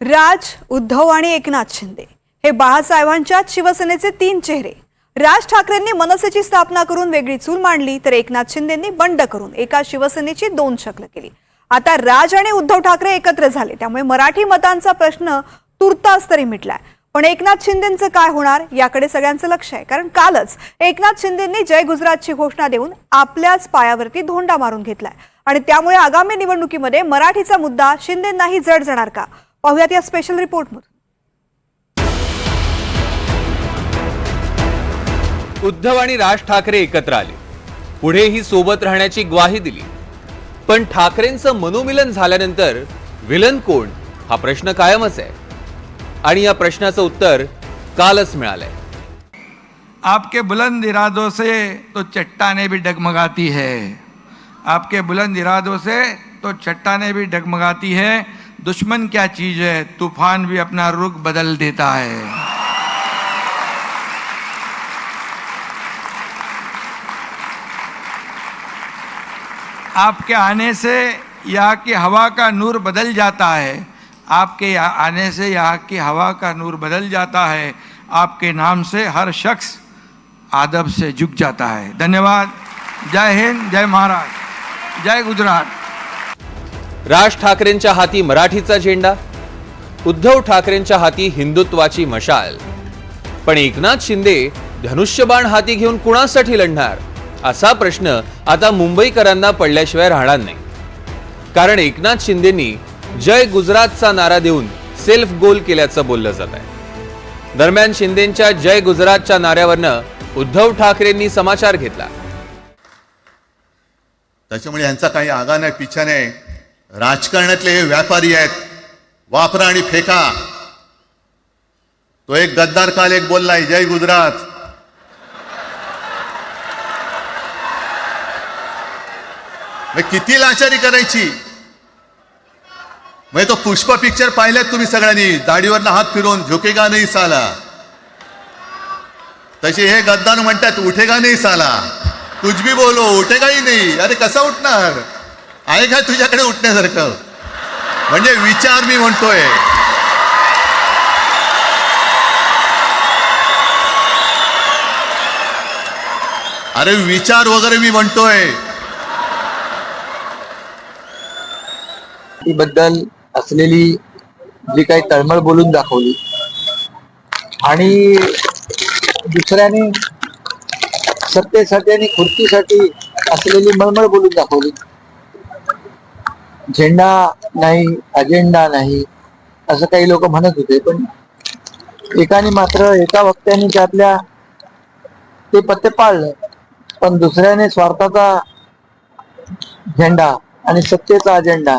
राज उद्धव आणि एकनाथ शिंदे हे बाळासाहेबांच्या शिवसेनेचे तीन चेहरे. राज ठाकरेंनी मनसेची स्थापना करून वेगळी चूल मांडली तर एकनाथ शिंदेंनी बंड करून एका शिवसेनेची दोन शक्ल केली. आता राज आणि उद्धव ठाकरे एकत्र झाले त्यामुळे मराठी मतांचा प्रश्न तुर्तास तरी मिटलाय. पण एकनाथ शिंदेचं काय होणार याकडे सगळ्यांचं लक्ष आहे कारण कालच एकनाथ शिंदेंनी जय गुजरातची घोषणा देऊन आपल्याच पायावरती धोंडा मारून घेतलाय. आणि त्यामुळे आगामी निवडणुकीमध्ये मराठीचा मुद्दा शिंदेंनाही जड जाणार का? पाहुयात या स्पेशल रिपोर्टमधून उद्धव आणि राज ठाकरे एकत्र आले. पुढेही सोबत राहण्याची ग्वाही दिली. पण ठाकरेंचं मनोमिलन झाल्यानंतर विलन कोण हा प्रश्न कायमच आहे. आणि या प्रश्नाचं उत्तर कालच मिळालंय. आपके बुलंद इरादों से तो चट्टाने भी डगमगाती है. आपके बुलंद इरादों से तो चट्टाने भी डगमगाती है. दुश्मन क्या चीज़ है? तूफ़ान भी अपना रुख बदल देता है। आपके आने से यहाँ की हवा का नूर बदल जाता है। आपके आने से यहाँ की हवा का नूर बदल जाता है। आपके नाम से हर शख्स आदब से झुक जाता है। धन्यवाद। जय हिंद, जय महाराज। जय गुजरात। राज ठाकरेंच्या हाती मराठीचा झेंडा उद्धव ठाकरेंच्या हाती हिंदुत्वाची मशाल. पण एकनाथ शिंदे धनुष्यबाण हाती घेऊन कुणासाठी लढणार? असा प्रश्न आता मुंबईकरांना पडल्याशिवाय राहणार नाही. कारण एकनाथ शिंदेंनी जय गुजरातचा नारा देऊन सेल्फ गोल केल्याचं बोललं जात आहे. दरम्यान शिंदेंच्या जय गुजरातच्या नाऱ्यावरनं उद्धव ठाकरेंनी समाचार घेतला. त्याच्यामुळे यांचा काही आगा नाही पिछा नाही राजकारणातले हे व्यापारी आहेत. वापरा आणि फेका. तो एक गद्दार काल एक बोललाय जय गुजरात. मग किती लाचारी करायची? म्हणजे तो पुष्प पिक्चर पाहिल्यात तुम्ही सगळ्यांनी. दाढीवरनं हात फिरवून झोकेगा नाही साला. तसे हे गद्दार म्हणतात उठेगा नाही साला. तुझ भी बोलो उठेगाही नाही अरे कसा उठणार? आहे का तुझ्याकडे उठण्यासारखं? म्हणजे विचार मी म्हणतोय. अरे विचार वगैरे मी म्हणतोय. बद्दल असलेली जी काही तळमळ बोलून दाखवली. आणि दुसऱ्याने सत्तेसाठी आणि खुर्चीसाठी असलेली मळमळ बोलून दाखवली. झेंडा नाही अजेंडा नाही असं काही लोक म्हणत होते. पण एकाने मात्र एका वक्त्याने त्यातल्या ते पत्ते पाळलं. पण दुसऱ्याने स्वार्थाचा झेंडा आणि सत्तेचा अजेंडा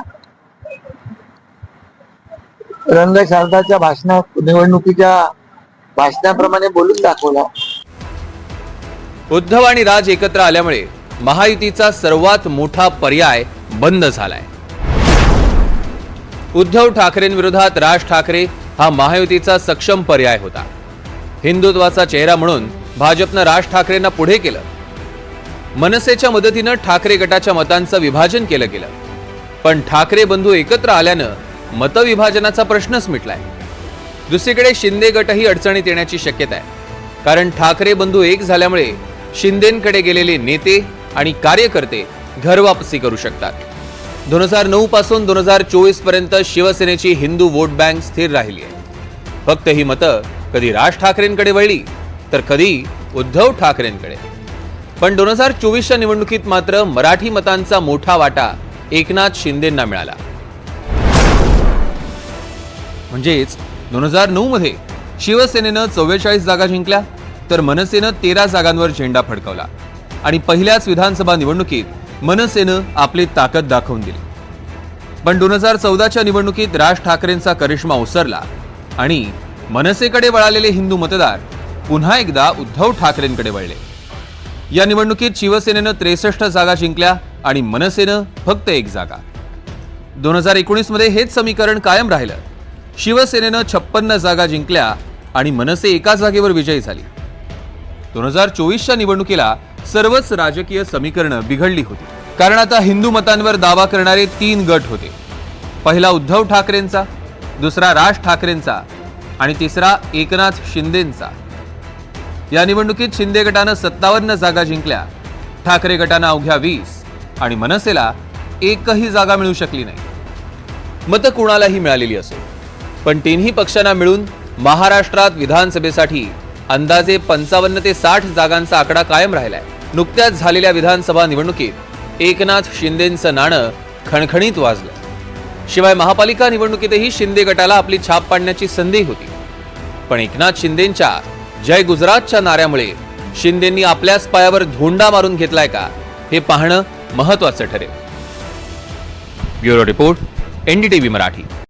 रंग शारदाच्या भाषणात निवडणुकीच्या भाषणाप्रमाणे बोलून दाखवला. उद्धव आणि राज एकत्र आल्यामुळे महायुतीचा सर्वात मोठा पर्याय बंद झालाय. उद्धव ठाकरेंविरोधात राज ठाकरे हा महायुतीचा सक्षम पर्याय होता. हिंदुत्वाचा चेहरा म्हणून भाजपनं राज ठाकरेंना पुढे केलं. मनसेच्या मदतीनं ठाकरे गटाच्या मतांचं विभाजन केलं गेलं. पण ठाकरे बंधू एकत्र आल्यानं मतविभाजनाचा प्रश्नच मिटलाय. दुसरीकडे शिंदे गटही अडचणीत येण्याची शक्यता आहे. कारण ठाकरे बंधू एक झाल्यामुळे शिंदेकडे गेलेले नेते आणि कार्यकर्ते घरवापसी करू शकतात. दोन हजार नऊ पासून दोन हजार चोवीसपर्यंत शिवसेनेची हिंदू वोट बँक स्थिर राहिली आहे. फक्त ही मतं कधी राज ठाकरेंकडे वळली तर कधी उद्धव ठाकरेंकडे. पण दोन हजार चोवीसच्या निवडणुकीत मात्र मराठी मतांचा मोठा वाटा एकनाथ शिंदेंना मिळाला. म्हणजेच दोन हजार नऊ मध्ये शिवसेनेनं चव्वेचाळीस जागा जिंकल्या तर मनसेनं तेरा जागांवर झेंडा फडकवला. आणि पहिल्याच विधानसभा निवडणुकीत मनसेनं आपली ताकद दाखवून दिली. पण दोन हजार चौदाच्या निवडणुकीत राज ठाकरेंचा करिश्मा ओसरला आणि मनसेकडे वळालेले हिंदू मतदार पुन्हा एकदा उद्धव ठाकरेंकडे वळले. या निवडणुकीत शिवसेनेनं त्रेसष्ट जागा जिंकल्या आणि मनसेनं फक्त एक जागा. दोन हजार एकोणीसमध्ये हेच समीकरण कायम राहिलं. शिवसेनेनं छप्पन्न जागा जिंकल्या आणि मनसे एका जागेवर विजयी झाली. दोन हजार चोवीसच्या निवडणुकीला सर्वच राजकीय समीकरणं बिघडली होती. कारण आता हिंदू मतांवर दावा करणारे तीन गट होते. पहिला उद्धव ठाकरेंचा दुसरा राज ठाकरेंचा आणि तिसरा एकनाथ शिंदेंचा. या निवडणुकीत शिंदे गटानं सत्तावन्न जागा जिंकल्या. ठाकरे गटानं अवघ्या वीस आणि मनसेला एकही जागा मिळू शकली नाही. मतं कुणालाही मिळालेली असो पण तिन्ही पक्षांना मिळून महाराष्ट्रात विधानसभेसाठी अंदाजे पंचावन्न ते साठ जागांचा आकडा कायम राहिलाय. नुकत्याच झालेल्या विधानसभा निवडणुकीत एकनाथ शिंदेंचं नाणं खणखणीत वाजलं. शिवाय महापालिका निवडणुकीतही शिंदे गटाला आपली छाप पाडण्याची संधी होती. पण एकनाथ शिंदेंच्या जय गुजरातच्या नाऱ्यामुळे शिंदेंनी आपल्याच पायावर धोंडा मारून घेतलाय का हे पाहणं महत्वाचं ठरेल. Bureau report NDTV Marathi.